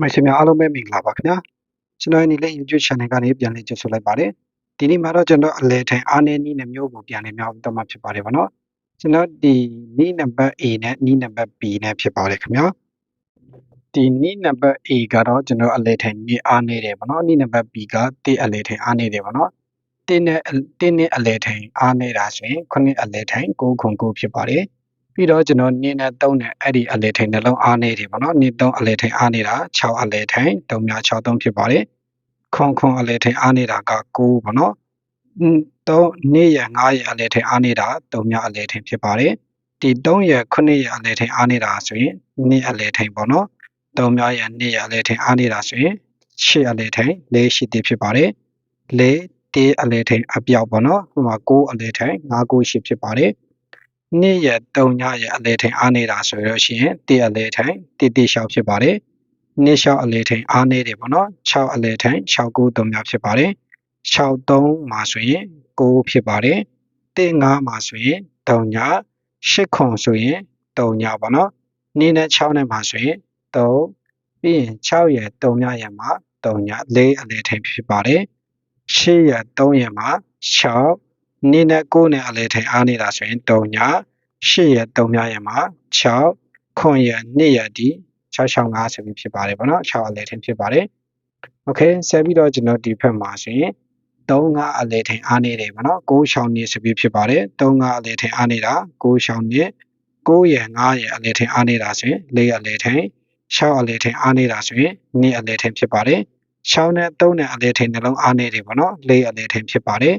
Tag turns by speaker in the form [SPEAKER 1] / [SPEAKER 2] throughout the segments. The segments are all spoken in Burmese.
[SPEAKER 1] မိုက်ရှင်များအားလုံးပဲမင်္ဂလာပါခင်ဗျာကျွန်တော်ဒီနေ့ YouTube channel ကနေပြန်လည်ကြိုဆိုလိုက်ပါတယ်ဒီနေ့မှာတော့ကျွန်တော်အလဲထိုင်အားနည်းနည်းနဲ့မျိုးကိုပြန်လည်များတော့မှဖြစ်ပါတယ်ဗောနော်ကျွန်တော်ဒီနီးနံပါတ် A နဲ့နီးနံပါတ် B နဲ့ဖြစ်ပါတယ်ခင်ဗျာဒီနီးနံပါတ် A ကတော့ကျွန်တော်အလဲထိုင်နေအားနည်းတယ်ဗောနော်နီးနံပါတ် B ကတေးအလဲထိုင်အားနည်းတယ်ဗောနော်တင်းနဲ့တင်းနဲ့အလဲထိုင်အားနေတာဆိုရင်ခုနှစ်အလဲထိုင်9ခု9ဖြစ်ပါတယ် ပြီးတော့ကျွန်တော်နင်းနဲ့3နဲ့အဲ့ဒီအလဲထိုင်နှလုံးအားနေတယ်ပေါ့နော်နင်း3အလဲထိုင်အားနေတာ6အလဲထိုင်3မြ6 3ဖြစ်ပါတယ်ခွန်ခွန်အလဲထိုင်အားနေတာက9ပေါ့နော်3နေ့ရ9ရအလဲထိုင်အားနေတာ3မြအလဲထိုင်ဖြစ်ပါတယ်ဒီ3ရ9ရအလဲထိုင်အားနေတာဆိုရင်နေ့အလဲထိုင်ပေါ့နော်3မြရနေ့ရအလဲထိုင်အားနေတာဆိုရင်8အလဲထိုင်4ရှိတည်ဖြစ်ပါတယ်4တေးအလဲထိုင်အပြောက်ပေါ့နော်ဟိုမှာ9အလဲထိုင်9 9ရှိဖြစ်ပါတယ် နေ့ရက်3ညရက်အလဲထိန်အားနေတာဆိုလို့ရှိရင်1အလဲထိန်1 1လျှောက်ဖြစ်ပါတယ်နေ့လျှောက်အလဲထိန်အားနေတယ်ပေါ့နော်6အလဲထိန်6 9 3ညဖြစ်ပါတယ်6 3မှာဆိုရင်9ဖြစ်ပါတယ်1 5မှာဆိုရင်3ည8ခွန်ဆိုရင်3ညပေါ့နော်နေ့နဲ့6နဲ့မှာဆိုရင်3ပြီးရင်6ရက်3ညရက်မှာ3ည4အလဲထိန်ဖြစ်ပါတယ်8ရက်3ရက်မှာ6 နေ့နဲ့9နဲ့အလဲထိန်အားနေတာဆိုရင်3ည8ရက်3ညရက်မှာ6ခွန်ရက်2ရက်ဒီ665ဆိုပြီးဖြစ်ပါတယ်ဗောနော်6အလဲထိန်ဖြစ်ပါတယ်โอเคဆက်ပြီးတော့ကျွန်တော်ဒီဖက်မှာဆိုရင်3 5အလဲထိန်အားနေတယ်ဗောနော်6ရှောင်းနေဆိုပြီးဖြစ်ပါတယ်3 5အလဲထိန်အားနေတာ6ရှောင်းနေ9ရက်9ရက်အလဲထိန်အားနေတာဆိုရင်4အလဲထိန်6အလဲထိန်အားနေတာဆိုရင်2အလဲထိန်ဖြစ်ပါတယ်6နဲ့3နဲ့အလဲထိန်နှလုံးအားနေတယ်ဗောနော်4အလဲထိန်ဖြစ်ပါတယ်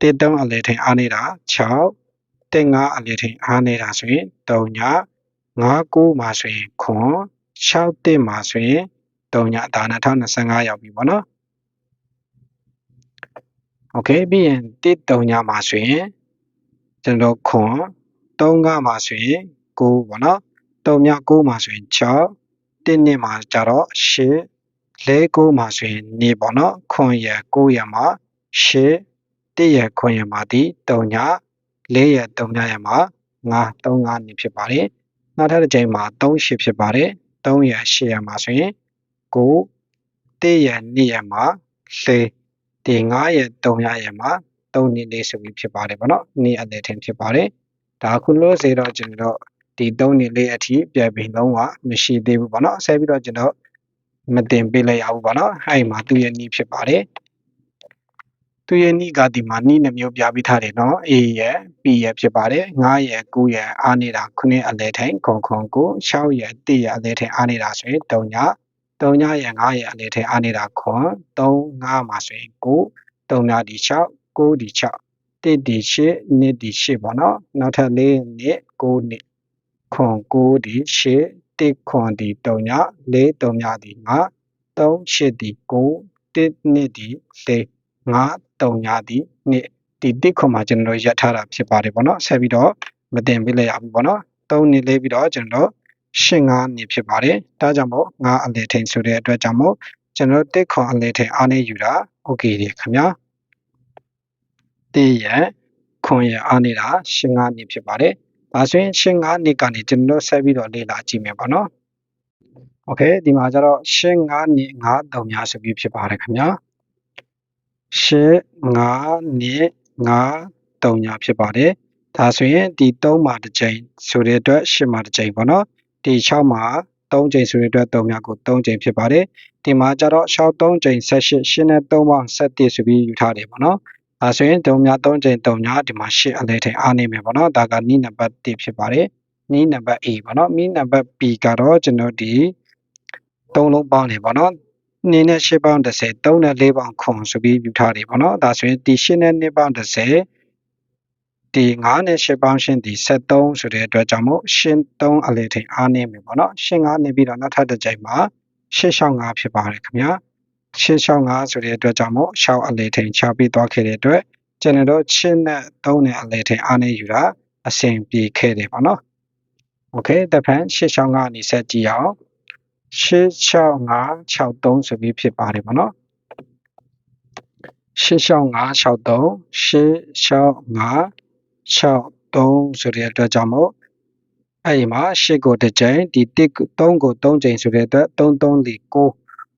[SPEAKER 1] တစ်တုံးအလဲထိန်အားနေတာ6တစ်9အလဲထိန်အားနေတာဆိုရင်3ည9 9မှာဆိုရင်ခွန်6တစ်မှာဆိုရင်3ညဒါ2025ရောက်ပြီပေါ့နော်โอเคပြီးရင်တစ်3ညမှာဆိုရင်ကျွန်တော်ခွန်3 9မှာဆိုရင်9ပေါ့နော်3ည9မှာဆိုရင်6တစ်နှစ်မှာကြတော့8လဲ9မှာဆိုရင်နေပေါ့နော်ခွန်ရ9ရမှာ8 1ရက်ခွန်ရမှာဒီ3ည4ရက်3ညရမှာ9 3 5နေဖြစ်ပါတယ်နောက်ထပ်တစ်ကြိမ်မှာ3 8ဖြစ်ပါတယ်3ရက်8ရက်မှာဆိုရင်9 1ရက်2ရက်မှာ4ဒီ9ရက်3ရက်ရက်မှာ3နှစ်လေးဆိုပြီးဖြစ်ပါတယ်ဗောနော်နေ့အလဲထင်ဖြစ်ပါတယ်ဒါခုလို့စေတော့ကျွန်တော်ဒီ3နှစ်လေးအထိပြန်ပြီးလုံးဝမရှိသေးဘူးဗောနော်ဆက်ပြီးတော့ကျွန်တော်မတင်ပေးလိုက်ရဘူးဗောနော်အဲ့မှာသူ့ရဲ့နီးဖြစ်ပါတယ် သူရဲ့နိကတိမှာနိနှမျိုးပြပြီးထားတယ်နော် A ရယ် B ရယ်ဖြစ်ပါတယ်9ရယ်9ရယ်အားနေတာ9အလဲထိုင်ခွန်ခွန်ကို6ရယ်1ရယ်အလဲထိုင်အားနေတာဆိုရင်3ည3ညရယ်9ရယ်အလဲထိုင်အားနေတာခွန်3 5မှာဆိုရင်9 3ညဒီ6 9ဒီ6 1ဒီ8နှစ်ဒီ8ပေါ့နော်နောက်ထပ်4နှစ်9နှစ်ခွန်9ဒီ8 1ခွန်ဒီ3ည4 3ညဒီ5 3 8ဒီ9 1နှစ်ဒီ4 5 3ညသည်နှစ်ဒီတစ်ခွန်မှာကျွန်တော်တို့ရက်ထားတာဖြစ်ပါတယ်ပေါ့နော်ဆက်ပြီးတော့မတင်ပေးလိုက်ရဘူးပေါ့နော်3နှစ်လေးပြီးတော့ကျွန်တော်တို့ရှင်း5နှစ်ဖြစ်ပါတယ်ဒါကြောင့်မို့5အလဲထိန်ဆိုတဲ့အတွက်ကြောင့်မို့ကျွန်တော်တို့တစ်ခွန်အလဲထိန်အားနေယူတာ okay ဒီခင်ဗျာတစ်ရခွန်ရအားနေတာရှင်း5နှစ်ဖြစ်ပါတယ်ဒါဆိုရင်ရှင်း5နှစ်ကနေကျွန်တော်တို့ဆက်ပြီးတော့လေ့လာကြည့်မယ်ပေါ့နော်โอเคဒီမှာကျတော့ရှင်း5နှစ်5 3များဆိုပြီးဖြစ်ပါတယ်ခင်ဗျာ 8 5နှစ်5 3ညာဖြစ်ပါတယ်ဒါဆိုရင်ဒီ3မှာတစ်ချိန်ဆိုတဲ့အတွက်8မှာတစ်ချိန်ပေါ့နော်ဒီ6မှာ3ချိန်ဆိုတဲ့အတွက်3များကို3ချိန်ဖြစ်ပါတယ်ဒီမှာကျတော့6 3ချိန်18 8နဲ့3ပေါင်း17ဆိုပြီးယူထားတယ်ပေါ့နော်အဲဆိုရင်3များ3ချိန်3များဒီမှာ8အလဲထိန်အားနေမယ်ပေါ့နော်ဒါကနီးနံပါတ်1ဖြစ်ပါတယ်နီးနံပါတ် A ပေါ့နော်နီးနံပါတ် B ကတော့ကျွန်တော်ဒီ3လုံးပေါင်းနေပေါ့နော် 2နဲ့8ပေါင်း30 3နဲ့4ပေါင်းခွန်ဆိုပြီးယူထားတယ်ပေါ့နော်ဒါဆိုရင်ဒီ8နဲ့2ပေါင်း30ဒီ9နဲ့8ပေါင်းရှင်းဒီ73ဆိုတဲ့အတွက်ကြောင့်မို့ရှင်း3အလဲထိန်အားနေမယ်ပေါ့နော်ရှင်း9နေပြီးတော့နောက်ထပ်တစ်ကြိမ်မှာ665ဖြစ်ပါတယ်ခင်ဗျာ665ဆိုတဲ့အတွက်ကြောင့်မို့6အလဲထိန်6ပြီးသွားခဲ့တဲ့အတွက်ကျွန်တော်တို့6နဲ့3နဲ့အလဲထိန်အားနေယူတာအဆင်ပြေခဲ့တယ်ပေါ့နော်โอเคတဖန်665အနေဆက်ကြည့်အောင် 86563ဆိုပြီးဖြစ်ပါတယ်ဗောနော်86563 86563ဆိုတဲ့အတွက်ကြောင့်မို့အဲ့ဒီမှာရှစ်ကိုတစ်ကြိမ်ဒီတစ်ကို3ကို3ကြိမ်ဆိုတဲ့အတွက်3 3 4 9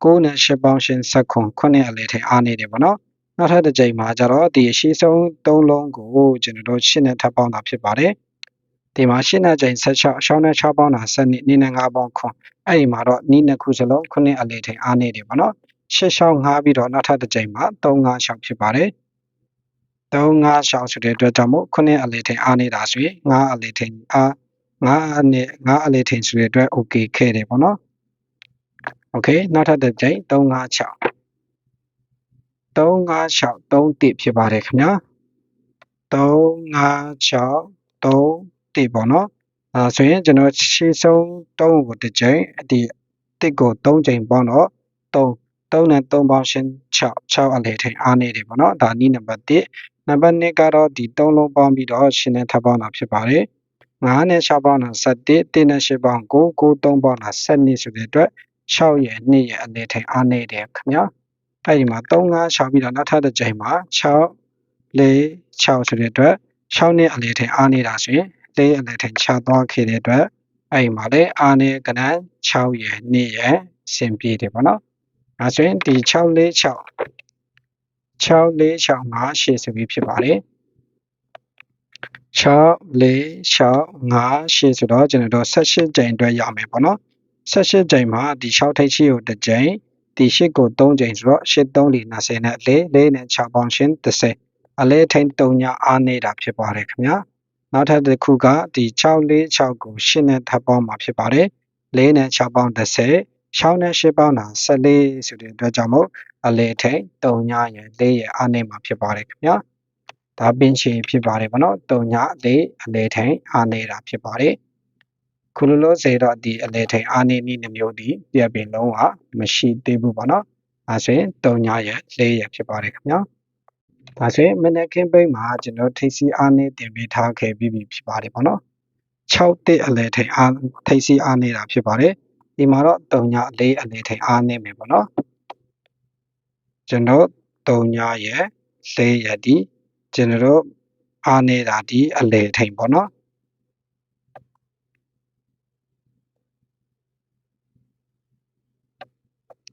[SPEAKER 1] 9နဲ့10ပေါင်းရှင်ဆက်ခွန်ခုနှစ်အလေထိန်အားနေတယ်ပေါ့နော်နောက်ထပ်တစ်ကြိမ်မှာကျတော့ဒီအရှိဆုံး3လုံးကိုကျွန်တော်တို့ရှစ်နဲ့ထပ်ပေါင်းတာဖြစ်ပါတယ် ဒီမှာရှစ်နဲ့ကြိမ်16ရှောင်းနဲ့6ပေါင်းတာ7နှစ်နည်းနဲ့5ပေါင်းခွန်အဲ့ဒီမှာတော့နီးနှစ်ခုစလုံးခုနှစ်အလေထိန်အားနေတယ်ပေါ့နော်ရှစ်ရှောင်း5ပြီးတော့နောက်ထပ်တစ်ကြိမ်မှာ3 5ရှောင်းဖြစ်ပါတယ်3 5ရှောင်းဆိုတဲ့အတွက်ကြောင့်မို့ခုနှစ်အလေထိန်အားနေတာဆိုရင်5အလေထိန်အားငါးနဲ့ငါးအလေးထိန်ဆိုတဲ့အတွက် okay ခဲ့တယ်ပေါ့နော် okay နောက်ထပ်တစ်ကြိမ်356 356 3တိဖြစ်ပါတယ်ခင်ဗျာ356 3 တိပေါ့နော်အဲဆိုရင်ကျွန်တော်ရှေ့ဆုံး3ကိုတစ်ကြိမ်ဒီတစ်ကို3ကြိမ်ပေါ့နော်3 3နဲ့3ပေါင်းရှင်း6 6အလေးထိန်အားနေတယ်ပေါ့နော်ဒါနည်းနံပါတ်1နံပါတ်2ကတော့ဒီ3လုံးပေါင်းပြီးတော့ရှင်းနဲ့ထပ်ပေါင်းတာဖြစ်ပါတယ်9နဲ့6ပေါင်းတာ7 1နဲ့8ပေါင်း9 9 3ပေါင်းတာ7ဆိုတဲ့အတွက်6ရဲ့2ရဲ့အနေထိုင်အားနေတယ်ခင်ဗျာအဲ့ဒီမှာ3 5 6ပြီးတော့နောက်ထပ်တစ်ကြိမ်မှာ6 4 6ဆိုတဲ့အတွက်6နဲ့အနေထိုင်အားနေတာဆိုရင် 4အနေထိုင်6သွားခဲ့တဲ့အတွက်အဲ့ဒီမှာလေအားနေကနန်း6ရဲ့2ရဲ့စင်ပြေတယ်ပေါ့နော်အဲဆိုရင်ဒီ6 4 6 6 4 6 5 8ဆိုပြီးဖြစ်ပါတယ်6 4 6 5 8ဆိုတော့ကျွန်တော်တို့18ကြိမ်အတွက်ရမယ်ပေါ့နော်18ကြိမ်မှာဒီ6ထိပ်ရှိကိုတစ်ကြိမ်ဒီ8ကို3ကြိမ်ဆိုတော့8 3 4 20နဲ့4 4နဲ့6ပေါင်းရှင်း30အလဲထိန်3ညအားနေတာဖြစ်ပါတယ်ခင်ဗျာ နောက်ထပ်တစ်ခုကဒီ6 4 6ကို8နဲ့ထပ်ပေါင်းမှာဖြစ်ပါတယ်4နဲ့6ပေါင်း30 6နဲ့8ပေါင်းတာ14ဆိုတဲ့အတွက်ကြောင့်မို့အလဲထိန်3ညရဲ့4ရဲ့အားနေမှာဖြစ်ပါတယ်ခင်ဗျာဒါပင်ရှည်ဖြစ်ပါတယ်ဗောနော်တုံညအလေအလေထိန်အားနေတာဖြစ်ပါတယ်ခုလိုလိုစေတော့ဒီအလေထိန်အားနေနည်းနှမျိုးဒီပြပင်လုံးကမရှိသေးဘူးဗောနော်အဲဆိုရင်တုံညရဲ့လေးရဖြစ်ပါတယ်ခင်ဗျာ ဒါဆိုရင်မနက်ခင်းပိတ်မှာကျွန်တော်ထိပ်စီအားနေတင်ပေးထားခဲ့ပြီးပြီဖြစ်ပါတယ်ဗောနော်6တစ်အလေထိန်အားထိပ်စီအားနေတာဖြစ်ပါတယ်ဒီမှာတော့တုံညလေးအလေထိန်အားနေမယ်ဗောနော်ကျွန်တော်တုံညရဲ့လေးရဒီကျွန်တော်တို့အားနေတာဒီအလေထိန်ပေါ့နော်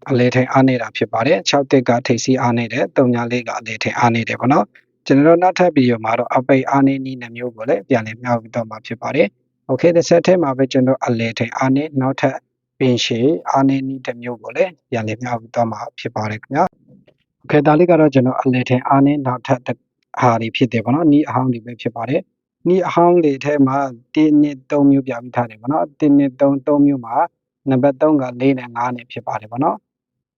[SPEAKER 1] အလေထိန်အားနေတာဖြစ်ပါတယ်6တက်ကထိပ်စီးအားနေတယ်3ညာလေးကအလေထိန်အားနေတယ်ပေါ့နော်ကျွန်တော်တို့နောက်ထပ်ဗီဒီယိုမှာတော့အပိတ်အားနေနည်းနှမျိုးကိုလည်းပြန်လည်မျှဝေတော့မှာဖြစ်ပါတယ်โอเคတစ်ဆက်ထဲမှာပဲကျွန်တော်အလေထိန်အားနေနောက်ထပ်ပင်ရှည်အားနေနည်းတစ်မျိုးကိုလည်းပြန်လည်မျှဝေတော့မှာဖြစ်ပါတယ်ခင်ဗျာโอเคဒါလေးကတော့ကျွန်တော်အလေထိန်အားနေနောက်ထပ်ဟာတွေဖြစ်တယ်ပေါ့နော်နီးအဟောင်းတွေပဲဖြစ်ပါတယ်နီးအဟောင်းတွေထဲမှာ1နှစ်3မျိုးပြပြီးထားတယ်ပေါ့နော်1နှစ်3 3မျိုးမှာနံပါတ်3က4နဲ့5နဲ့ဖြစ်ပါတယ်ပေါ့နော်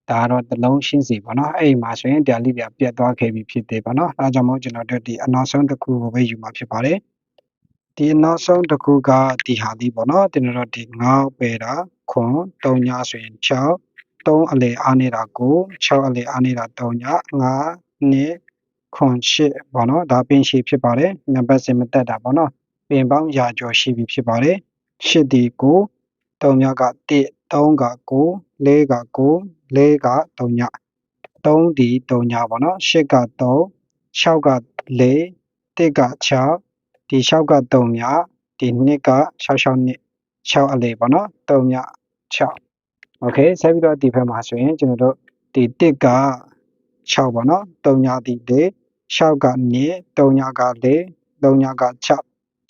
[SPEAKER 1] ဒါကတော့တလုံးရှင်းစီပေါ့နော်အဲ့ဒီမှာဆိုရင်တရားလိပြပြတ်သွားခဲ့ပြီဖြစ်တယ်ပေါ့နော်အဲကြောင့်မို့ကျွန်တော်တို့ဒီအနောက်ဆုံးတစ်ခုကိုပဲယူမှာဖြစ်ပါတယ်ဒီအနောက်ဆုံးတစ်ခုကဒီဟာလေးပေါ့နော်ကျွန်တော်တို့ဒီ9ပေတာခွန်3ညဆိုရင်6 3အလေအားနေတာကို6အလေအားနေတာ3ည9နှစ်ခွန်ရှစ်ပေါ့နော်ဒါပင်ရှည်ဖြစ်ပါတယ်နံပါတ်စင်မတက်တာပေါ့နော်ပင်ပေါင်းရာကျော်ရှိပြီဖြစ်ပါတယ်ရှစ်ဒီကို3ညက1 3က9 4က9 ၄က3ည3ဒီ3ညပေါ့နော်8က3 6က4 1က6ဒီ6က3ညဒီ2က662 6အလေပေါ့နော်3ည6 okay ဆက်ပြီးတော့ဒီဘက်မှာဆိုရင်ကျွန်တော်တို့ဒီ1က6ပေါ့နော်3ညဒီ4 6က2 3ညက4 3ညက6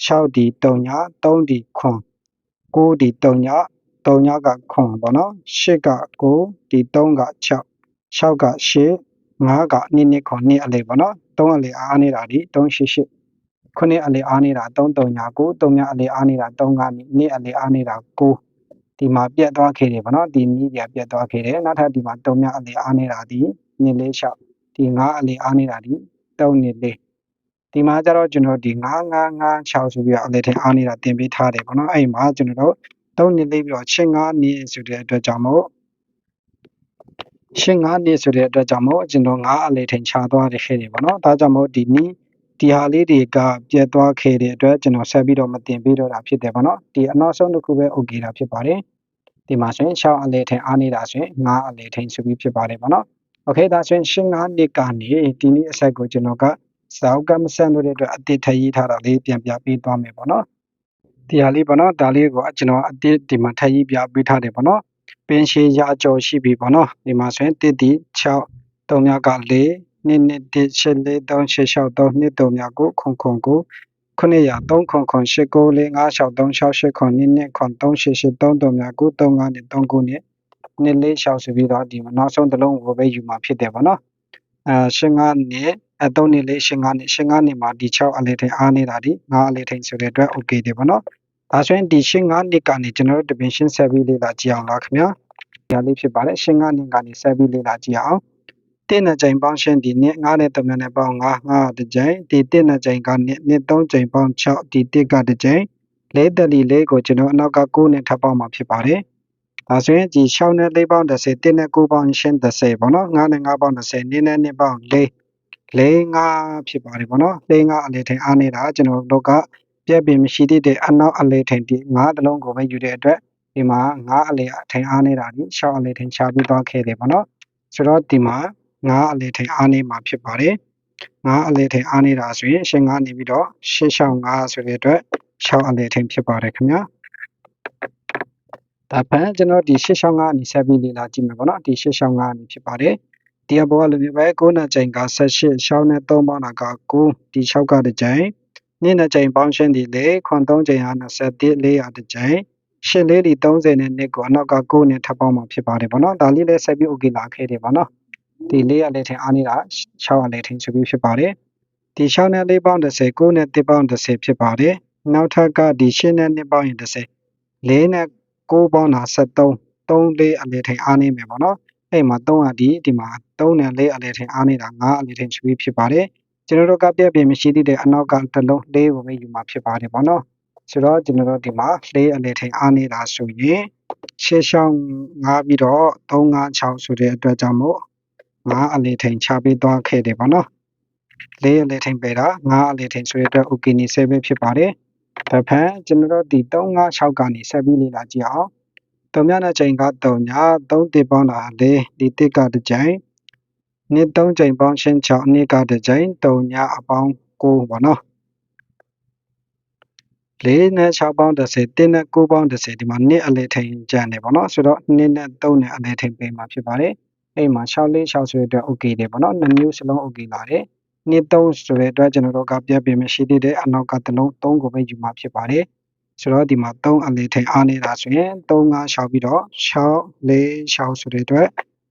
[SPEAKER 1] 6ဒီ3ည3ဒီ9 9ဒီ3ည 3ညကခွန်ပေါ့နော်8က9ဒီ3က6 6က8 5က2နှစ်ခွန်2အလေးပေါ့နော်3အလေးအားနေတာဒီ388ခုနှစ်အလေးအားနေတာ3 3ည9 3ညအလေးအားနေတာ3က2အလေးအားနေတာ9ဒီမှာပြတ်သွားခဲ့တယ်ဗောနော်ဒီနီးပြပြတ်သွားခဲ့တယ်နောက်ထပ်ဒီမှာ3ညအလေးအားနေတာဒီ2 4 6ဒီ9အလေးအားနေတာဒီ3နှစ်လေးဒီမှာကျတော့ကျွန်တော်ဒီ9956ဆိုပြီးတော့အလဲထင်အားနေတာတင်ပေးထားတယ်ပေါ့နော်အဲ့မှာကျွန်တော်တို့ သုံးနှစ်သိပ်ပြီးတော့ရှင်းငါးနှစ်ဆိုတဲ့အတွက်ကြောင့်မို့ရှင်းငါးနှစ်ဆိုတဲ့အတွက်ကြောင့်မို့ကျွန်တော်ငါးအလေထိန်ချသွားတဲ့ခဲ့တယ်ပေါ့နော်ဒါကြောင့်မို့ဒီနီးဒီဟာလေးတွေကပြတ်သွားခဲ့တဲ့အတွက်ကျွန်တော်ဆက်ပြီးတော့မတင်ပေးတော့တာဖြစ်တယ်ပေါ့နော်ဒီအနောက်ဆုံးတစ်ခုပဲ okay တာဖြစ်ပါတယ်ဒီမှာဆိုရင်6အလေထိန်အားနေတာဆိုရင်9အလေထိန်ဆိုပြီးဖြစ်ပါတယ်ပေါ့နော် okay ဒါဆိုရင်ရှင်း9နှစ်ကနေဒီနေ့အဆက်ကိုကျွန်တော်ကစာအုပ်ကမဆန်လို့တဲ့အတွက်အတိတ်ထရေးထားတာလေးပြန်ပြပေးသွားမယ်ပေါ့နော် ဒီဟာလေးပေါ့နော်ဒါလေးကိုကျွန်တော်အတိဒီမှာထပ်ရေးပြပေးထားတယ်ပေါ့နော်ပင်ရှည်ရာကြော်ရှိပြီပေါ့နော်ဒီမှာဆိုရင်တစ်တီ6 3မြက4နှစ်နှစ်တစ်ရှစ်လေး3 6 6 3နှစ်3မြကိုခုံခုံကို900 3ခုံခုံ8 9 4 5 6 3 6 8ခုံနှစ်နှစ်ခုံ3 8 8 3 3မြကို3 5နှစ်3ခုနှစ်နှစ်လေးရှောက်ဆိုပြီးတော့ဒီမှာနောက်ဆုံးတစ်လုံးကိုပဲယူမှာဖြစ်တယ်ပေါ့နော်အဲရှင်း9နှစ်အဲ3နှစ်လေးရှင်း9နှစ်ရှင်း9နှစ်မှာဒီ6အလေးထိန်အားနေတာဒီ9အလေးထိန်ဆိုတဲ့အတွက် okay တယ်ပေါ့နော် ဒါဆိုရင်ဒီရှင်း9နှစ်ကနေကျွန်တော်တို့ dimension 7ပြီးလေ့လာကြည့်အောင်လားခင်ဗျာဒီဟာလေးဖြစ်ပါတယ်ရှင်း9နှစ်ကနေ7ပြီးလေ့လာကြည့်အောင်တင်းနဲ့ချိန်ပေါင်းရှင်းဒီနှစ်9နဲ့3နဲ့ပေါင်း9 9တစ်ကြိမ်ဒီတင်းနဲ့ချိန်ကနှစ်နှစ်3ချိန်ပေါင်း6ဒီတစ်ကတစ်ကြိမ်လေးတက်လီလေးကိုကျွန်တော်အနောက်က9နဲ့ထပ်ပေါင်းမှာဖြစ်ပါတယ်ဒါဆိုရင်ဒီ6နဲ့4ပေါင်း30တင်းနဲ့9ပေါင်းရှင်း30ပေါ့နော်9နဲ့9ပေါင်း30နင်းနဲ့2ပေါင်း4လေးငါဖြစ်ပါတယ်ပေါ့နော်လေးငါအလေထိန်အားနေတာကျွန်တော်တို့က ပြက်ပင်မရှိသေးတဲ့အနောက်အလေထိန်ဒီငါးတလုံးကိုပဲယူတဲ့အတွက်ဒီမှာငါးအလေထိန်အားနေတာဒီရှောက်အလေထိန်ချပြီးသွားခဲ့တယ်ပေါ့နော်ဆိုတော့ဒီမှာငါးအလေထိန်အားနေမှာဖြစ်ပါတယ်ငါးအလေထိန်အားနေတာဆိုရင်ရှင်းငါးနေပြီးတော့ရှင်းရှောက်ငါးဆိုတဲ့အတွက်ရှောက်အလေထိန်ဖြစ်ပါတယ်ခင်ဗျာဒါဖန်ကျွန်တော်ဒီရှင်းရှောက်ငါးအနေဆက်ပြီးလေ့လာကြည့်မယ်ပေါ့နော်ဒီရှင်းရှောက်ငါးအနေဖြစ်ပါတယ်ဒီအပေါ်ကလိုမျိုးပဲ9နဲ့ချိန်က18ရှောင်းနဲ့3ပေါင်းတာက9ဒီ6ကတစ်ကြိမ် 2နဲ့ချိန်ပေါင်းရှင်းဒီလေခွန်3ချိန်ဟာ21 400တစ်ကြိမ်ရှစ်လေးဒီ30နဲ့နှစ်ကိုအနောက်က9နဲ့ထပ်ပေါင်းမှာဖြစ်ပါတယ်ဗောနော်ဒါလေးလည်းဆက်ပြီး okay လာခဲ့တယ်ဗောနော်ဒီလေးရလည်းထင်အားနေတာ6ရလည်းထင်ဆိုပြီးဖြစ်ပါတယ်ဒီ6နဲ့4ပေါင်း30 9နဲ့1ပေါင်း30ဖြစ်ပါတယ်နောက်ထပ်ကဒီ8နဲ့2ပေါင်းရင်30 4နဲ့9ပေါင်းတာ73 3 4အလည်းထင်အားနေမယ်ဗောနော်အဲ့မှာ3ကဒီဒီမှာ3နဲ့4အလဲထင်အားနေတာ5အလဲထင်ချွေးဖြစ်ပါတယ် ကျွန်တော်တို့ကပြက်ပြမရှိသေးတဲ့အနောက်ကတစ်လုံး၄ကိုပဲယူမှာဖြစ်ပါတယ်ပေါ့နော်ဆိုတော့ကျွန်တော်တို့ဒီမှာ၄အလဲထင်အားနေတာဆိုရင်ရှေ့ရှောင်း5ပြီးတော့3 5 6ဆိုတဲ့အတွက်ကြောင့်မို့5အလဲထင်ချပေးသွားခဲ့တယ်ပေါ့နော်၄အလဲထင်ပေးတာ5အလဲထင်ဆိုတဲ့အတွက် okay နေ7ဖြစ်ပါတယ်ဒါဖန်ကျွန်တော်တို့ဒီ3 5 6ကနေဆက်ပြီးလေ့လာကြည့်အောင်တုံမြတဲ့ချိန်ကတုံညာ3တစ်ပေါင်းတာလေဒီတစ်ကတစ်ချိန် နှစ်3ချိန်ပေါင်းရှင်း6နှစ်ကတစ်ချိန်တုံညာအပေါင်း9ပါနော်4နဲ့6ပေါင်း30တင်းနဲ့9ပေါင်း30ဒီမှာနှစ်အလဲထိန်ကျန်တယ်ပေါ့နော်ဆိုတော့2နဲ့3နဲ့အလဲထိန်ပေးမှာဖြစ်ပါတယ်အဲ့မှာ6လေး6ဆိုတဲ့အတွက် okay တယ်ပေါ့နော်နှစ်မျိုးစလုံး okay လာတယ်နှစ်3ဆိုတဲ့အတွက်ကျွန်တော်တို့ကပြတ်ပြင်မရှိသေးတဲ့အနောက်ကတစ်လုံး3ကိုပဲယူမှာဖြစ်ပါတယ်ဆိုတော့ဒီမှာ3အလေးထိန်အားနေတာဆိုရင်3 5ရှောက်ပြီးတော့6 4ရှောက်ဆိုတဲ့အတွက်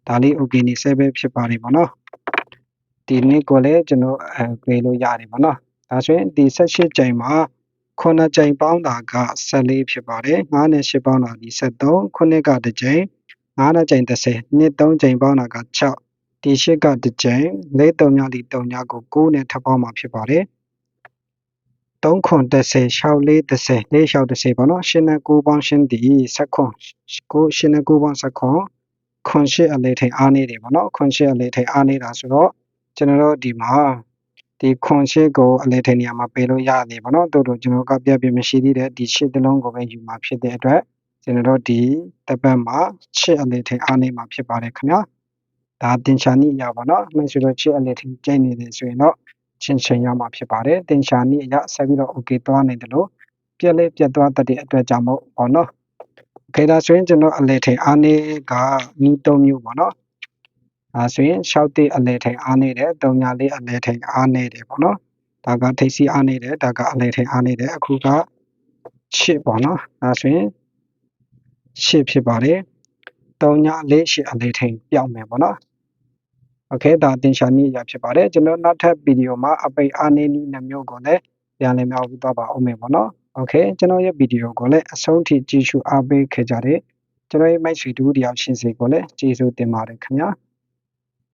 [SPEAKER 1] ဒါလေး okay နေ7ပဲဖြစ်ပါတယ်ပေါ့နော်ဒီနေ့ကိုလည်းကျွန်တော်အဲပေးလို့ရတယ်ပေါ့နော်ဒါဆိုရင်ဒီ18ကြိမ်မှာ9ကြိမ်ပေါင်းတာက14ဖြစ်ပါတယ်9နဲ့10ပေါင်းတာဒီ73 9ကတစ်ကြိမ်9နဲ့ကြိမ်30နှစ်3ကြိမ်ပေါင်းတာက6ဒီ8ကတစ်ကြိမ်4 3ညဒီ3ညကို9နဲ့ထပ်ပေါင်းမှာဖြစ်ပါတယ်3ခွန်30 6လေး30လေးလျှောက်30ပေါ့နော်ရှင်းနဲ့9ပေါင်းရှင်းဒီ7ခွန်9ရှင်းနဲ့9ပေါင်း7ခွန် ခွန်ရှစ်အလေးထိန်အားနေတယ်ပေါ့နော်ခွန်ရှစ်အလေးထိန်အားနေတာဆိုတော့ကျွန်တော်တို့ဒီမှာဒီခွန်ရှစ်ကိုအလေးထိန်နေရာမှာပေးလို့ရတယ်ပေါ့နော်တို့တို့ကျွန်တော်ကပြပြမရှိသေးတဲ့ဒီရှစ်တလုံးကိုပဲယူမှာဖြစ်တဲ့အတွက်ကျွန်တော်တို့ဒီတစ်ပတ်မှာရှစ်အလေးထိန်အားနေမှာဖြစ်ပါတယ်ခင်ဗျာဒါတင်ချာနိအရာပေါ့နော်မှဆိုတော့ရှစ်အလေးထိန်ကျိနေတယ်ဆိုရင်တော့ချင်းချင်းရမှာဖြစ်ပါတယ်တင်ချာနိအရာဆက်ပြီးတော့ okay သွားနေတယ်လို့ပြက်လေးပြက်သွားတဲ့အတွက်ကြောင့်မို့ပေါ့နော် ခေဒါဆိုရင်ကျွန်တော်အလဲထိန်အားနေကမိ၃မျိုးပေါ့နော်အဲဆိုရင်6တိအလဲထိန်အားနေတယ်3ညာလေးအလဲထိန်အားနေတယ်ပေါ့နော်ဒါကထိပ်စီအားနေတယ်ဒါကအလဲထိန်အားနေတယ်အခုက8ပေါ့နော်အဲဆိုရင်8ဖြစ်ပါတယ်3ညာလေး8အလဲထိန်ပြောင်းမယ်ပေါ့နော်โอเคဒါသင်္ချာနည်းအရာဖြစ်ပါတယ်ကျွန်တော်နောက်ထပ်ဗီဒီယိုမှာအပိတ်အားနေနည်းနှမျိုးကိုလည်းပြန်လည်မြောက်ပြီးတော့ပါအောင်မယ်ပေါ့နော် ။ Okay ကျွန်တော်ရဲ့ဗီဒီယိုကိုလည်းအဆုံးထိကြည့်ရှုအားပေးခဲ့ကြတဲ့ကျွန်တော်ရဲ့မိတ်ဆွေတူတယောက်ချင်းစီကိုလည်းကျေးဇူးတင်ပါတယ်ခင်ဗျာ။